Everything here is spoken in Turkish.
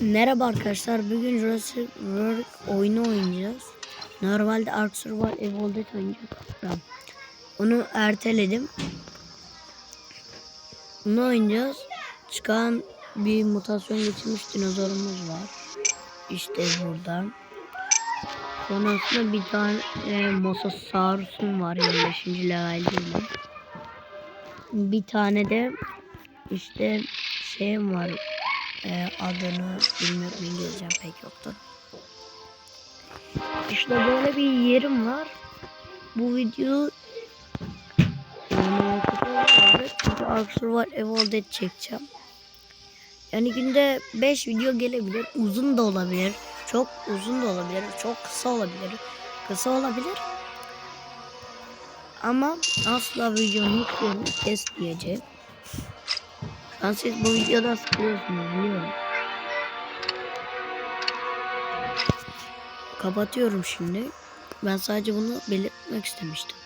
Merhaba arkadaşlar. Bugün Jurassic World oyunu oynayacağız. Normalde Ark Survival Evolved oynayacaktık da. Onu erteledim. Bunu oynayacağız. Çıkan bir mutasyon geçirmiş dinozorumuz var. İşte burada. Sonrasında bir tane e, Mosasaurus'um var 25. level'de. Bir tane de işte şeyim var ee, adını bilmiyorum İngilizcem pek yoktur. İşte böyle bir yerim var. Bu video Ark Survival Evolved çekeceğim. Yani günde 5 video gelebilir. Uzun da olabilir. Çok uzun da olabilir. Çok kısa olabilir. Kısa olabilir. Ama asla videonun hiç yerini kesmeyeceğim. Şu an siz bu videodan sıkılıyorsunuz biliyorum. Kapatıyorum şimdi. Ben sadece bunu belirtmek istemiştim.